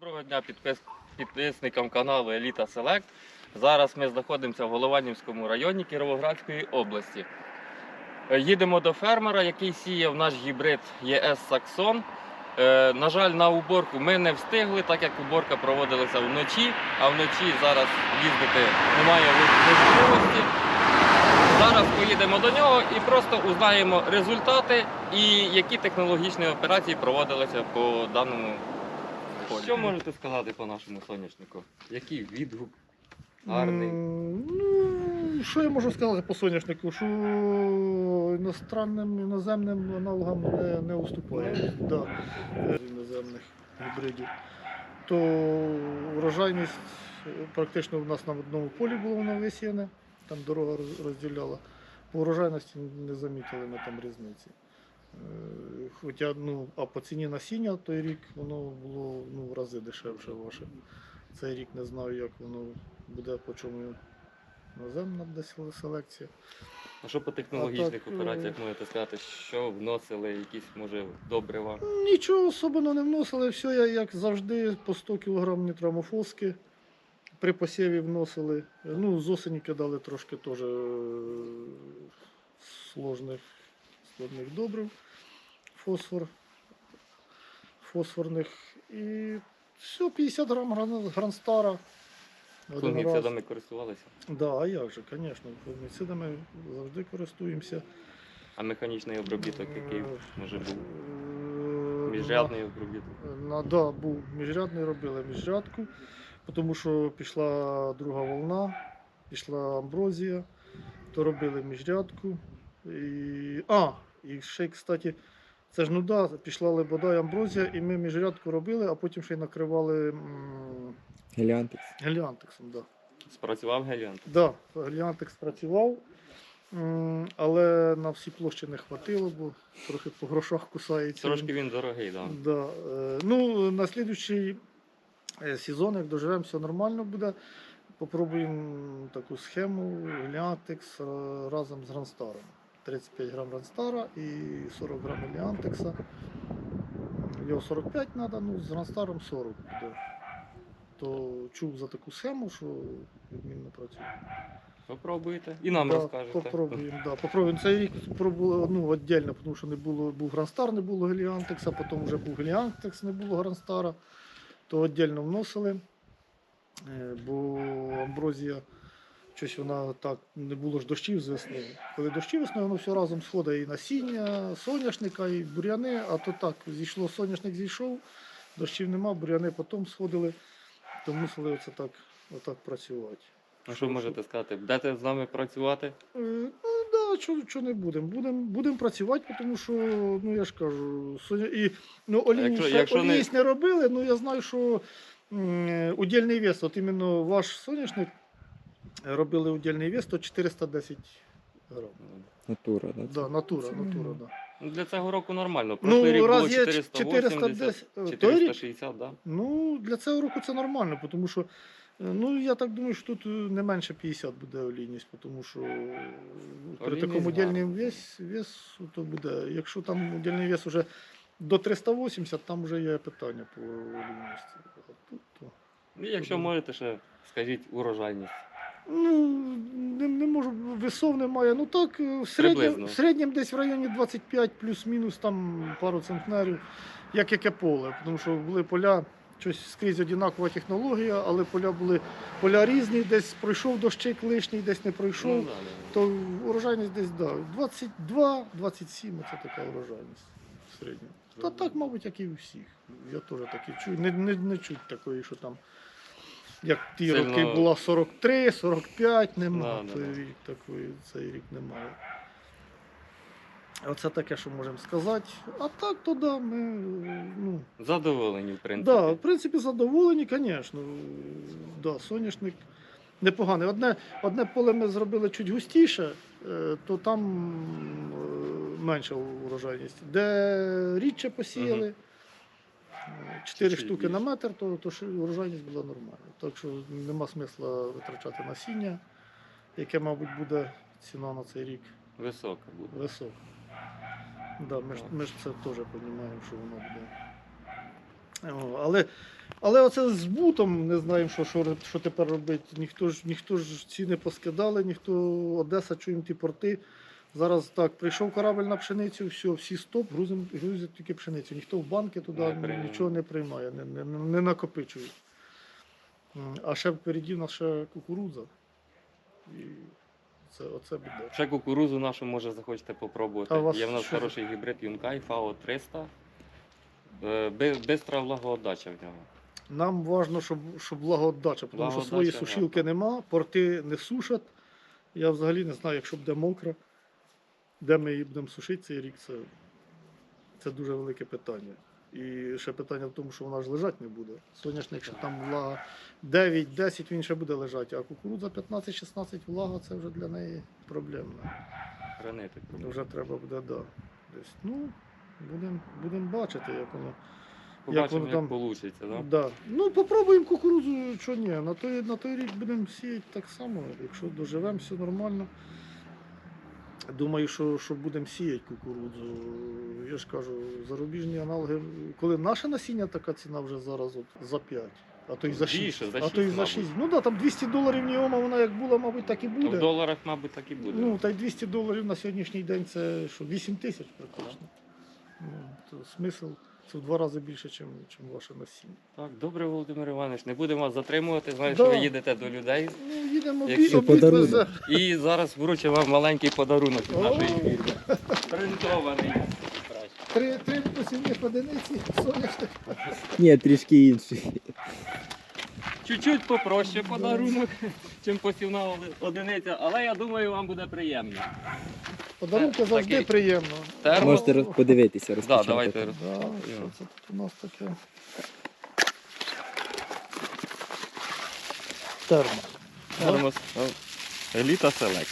Доброго дня підпис... підписникам каналу Еліта Селект. Зараз ми знаходимося в Голованівському районі Кіровоградської області. Е, Їдемо до фермера, який сіяв наш гібрид ЄС Саксон. Е, На жаль, на уборку ми не встигли, так як уборка проводилася вночі, а вночі зараз їздити немає можливості. Зараз поїдемо до нього і просто узнаємо результати і які технологічні операції проводилися по даному полі. Що можете сказати по нашому соняшнику? Який відгук? Гарний. Ну, що я можу сказати по соняшнику? Що іностранним іноземним аналогам не, не уступає. Да. е, Іноземних гібридів. То врожайність е, практично в нас на одному полі було воно висіяне, там дорога розділяла. По врожайності не замітили ми там різниці. Е, Хоча, ну, а по ціні насіння той рік воно було ну, в рази дешевше ваше. Цей рік не знаю, як воно буде, по чому наземна сел- селекція. А що по технологічних так, е, операціях можете сказати? Що вносили, якісь може добрива? Нічого особливо не вносили, все я- як завжди по 100 кг нітрамофоски. При посіві вносили. Ну, з осені кидали трошки теж е, сложних, складних добрив, фосфор, фосфорних. І все, 50 грам гран- гранстара. Один раз. Фунгіцидами користувалися? Да, а як же, звісно, фунгіцидами завжди користуємося. А механічний обробіток, який може був? Е, Міжрядний обробіток. На, на, да, був міжрядний, робили міжрядку, тому що пішла друга волна, пішла амброзія, то робили міжрядку. І, а, і ще, кстати, це ж ну да, пішла лебода і амброзія, і ми міжрядку робили, а потім ще й накривали м, Геліантекс. геліантексом. Да. Спрацював геліант. Да, Геліантекс працював, м, але на всі площі не хватило, бо трохи по грошах кусається. Трошки він дорогий, так. Да. е, Ну, на слідуючий е, сезон, як доживемо, все нормально буде. Попробуємо таку схему Геліантекс е, разом з Гранстаром. 35 грам Гранстара і 40 грам Геліантекса. Його 45 треба, ну з Гранстаром 40 буде. То чув за таку схему, що відмінно працює. Попробуйте. І нам Да, розкажете. Попробуємо, да, попробуємо. Цей рік пробували ну, віддільно, тому що не було, був Гранстар, не було Геліантекса, потім вже був Геліантекс, не було Гранстара, то віддільно вносили. Е, Бо амброзія, щось вона так, не було ж дощів з весни. Коли дощі весною, воно все разом сходить і насіння, соняшника, і бур'яни, а то так, зійшло, соняшник зійшов, дощів нема, бур'яни потім сходили, то мусили оце так, отак працювати. А що можете сказати? Будете з нами працювати? Е, Ну да, що, що не будемо. Будемо будем працювати, тому що, ну я ж кажу, Соня, і ну, олійні, Якщо- ще- якщо не- не... робили, ну я знаю, що м, удільний вес, от іменно ваш соняшник робили удільний вес, то 410 грам. Натура, да? Да, натура, Це натура, да. Ну, Для цього року нормально. Ну, рік раз було є 480, 410, е, той рік? 460, так? Ну, для цього року це нормально, тому що, е, ну, я так думаю, що тут е, не менше 50 буде олійність, тому що е, при Олійність такому удільному гарна. вес, весу, то буде. Якщо там удільний вес вже до 380, там вже є питання по олійності. А тут, то, І якщо можете ще скажіть урожайність. Ну, не, не можу, весов немає. Ну так, е, в середньому, в середньому десь в районі 25 плюс-мінус там пару центнерів, як яке поле. Тому що були поля, щось скрізь одинакова технологія, але поля були поля різні, десь пройшов дощик лишній, десь не пройшов. Ну, да, да. То урожайність десь да, 22-27 це така урожайність в середньому. Та так, мабуть, як і у всіх. Я теж такі чую. Не, не, не чуть такої, що там. Як ті Сильно- роки була 43, 45, нема. Да, той да. рік такої, цей рік немає. Оце таке, що можемо сказати. А так, то да, ми ну, Задоволені, в принципі. Да, в принципі, задоволені, звісно. Да, соняшник непоганий. Одне, одне поле ми зробили чуть густіше, е, то там е, менша урожайність. Де рідше посіяли, 4 Чуть-чуть штуки на метр, то, то урожайність була нормальна. Так що нема смисла витрачати насіння, яке, мабуть, буде ціна на цей рік Висока буде. висока. Да, ми, ж, ми ж це теж розуміємо, що воно буде. О, Але Але оце з збутом не знаємо, що, що, що тепер робити. Ніхто ж, ніхто ж ціни поскидали, ніхто Одеса, чуємо ті порти. Зараз так, прийшов корабль на пшеницю, все, всі стоп, грузим, грузять тільки пшеницю. Ніхто в банки туди Не нічого не приймає, не, не, не, накопичує. А ще впереді в нас ще кукурудза. І це, оце буде. Ще кукурузу нашу, може, захочете попробувати. А у вас Є в нас що? хороший гібрид Юнкай ФАО 300. Е, би- Бистра влагоотдача в нього. Нам важливо, щоб, щоб благоотдача, тому що свої да. сушілки нема, порти не сушать. Я взагалі не знаю, якщо буде мокро, де ми її будемо сушити цей рік, це, це дуже велике питання. І ще питання в тому, що вона ж лежати не буде. Соняшник, якщо там влага 9-10, він ще буде лежати, а кукурудза 15-16 влага це вже для неї проблемно. Хранити. Вже треба буде, да. Десь. Ну, будемо будем бачити, як воно. Побачимо, як там- вийде. Да? Да. Ну, попробуємо кукурудзу, що ні. На той, на той рік будемо сіяти так само. Якщо доживемо, все нормально. Думаю, що, що будемо сіяти кукурудзу. Я ж кажу, зарубіжні аналоги. Коли наше насіння така ціна вже зараз от, за 5, а то й за 6. Більше, за а то й 6, за мабуть. 6. Ну да, там 200 доларів Ніома, вона як була, мабуть, так і То буде. в доларах, мабуть, так і буде. Ну, та й 200 доларів на сьогоднішній день це що, 8 тисяч практично. Ну, то смисл це в два рази більше, ніж ваше насіння. Так, добре, Володимир Іванович, не будемо вас затримувати. Знаю, Да. що ви їдете до людей. Ну, їдемо Якщо обід подарунок. везе. І зараз вручу вам маленький подарунок від О! нашої фірми. Принтований. Три, три посівних одиниці, соняшник. Ні, трішки інший. Чуть-чуть попроще подарунок, чим посівна оли- одиниця, але я думаю, вам буде приємно. Подарунки Так, завжди такий. приємно. Термо. Можете роз- подивитися, Да, розпочати. давайте. Да, що це тут у нас таке? Термо. Термос. Еліта Селект.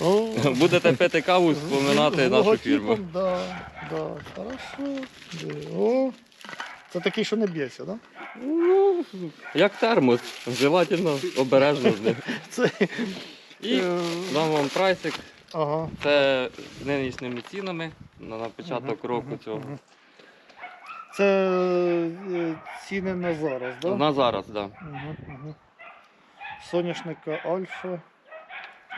О, Будете пити каву, з- споминати з нашу логотипом, фірму. Да, да, хорошо. Де, О, це такий, що не б'ється, так? Ну, як термос, желательно обережно з ним. Це, І е, дам вам прайсик. Ага. Це нинішніми цінами на на початок Мгм, року мгм, цього. мгм. Це е, ціни на зараз, так? На зараз, так. Да. Угу, угу. Соняшника Альфа.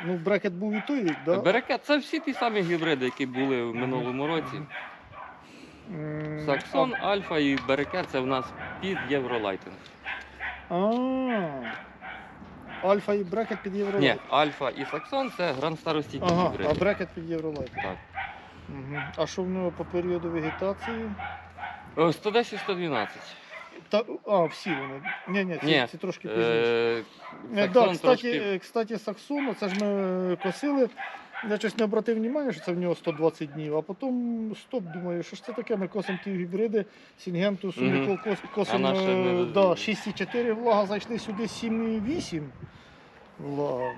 Ну, брекет був і той рік, да? Берекет це всі ті самі гібриди, які були в минулому році. М, Саксон, Альфа і Берекет це в нас під Євролайтинг. А, Альфа і брекет під Ні, Альфа і Саксон це гранд старості Ага, а брекет під Євролайт. Так. Угу. А що в нього по періоду вегетації? 110 112. Та, а, всі вони. Ні, ні, ці, Ні, ці трошки пізніше. Е, Е, да, Саксон кстати, трошки. е, кстати, Саксону, це ж ми косили. Я щось не обратив увагу, що це в нього 120 днів, а потім стоп, думаю, що ж це таке, ми косимо ті гібриди, Сінгенту, Сумікол кос, косимо е, да, 6,4 влага, зайшли сюди 7,8 влага.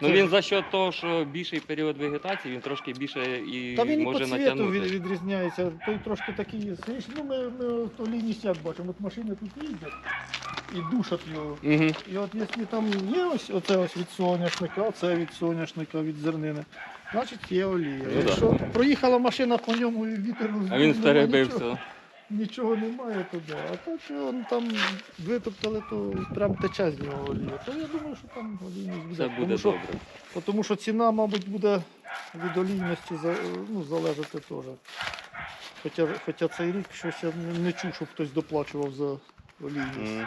Ну він за счет того, що більший період вегетації, він трошки більше і Та він і по може цвіту натягнути. від, відрізняється, той трошки такий Ну, ми, ми то лінійність як бачимо, от машини тут їздять і душать його. Угу. І от якщо там є ось оце ось від соняшника, це від соняшника, від зернини, значить є олія. Ну, Якщо проїхала машина по ньому і вітер А він перебився. Нічого, немає туди. А так он там витоптали, то прям тече з нього олія. То я думаю, що там олійність буде. Все буде тому, що, добре. тому що ціна, мабуть, буде від олійності ну, залежати теж. Хоча, хоча цей рік щось я не- не чув, щоб хтось доплачував за олійність. Мгм.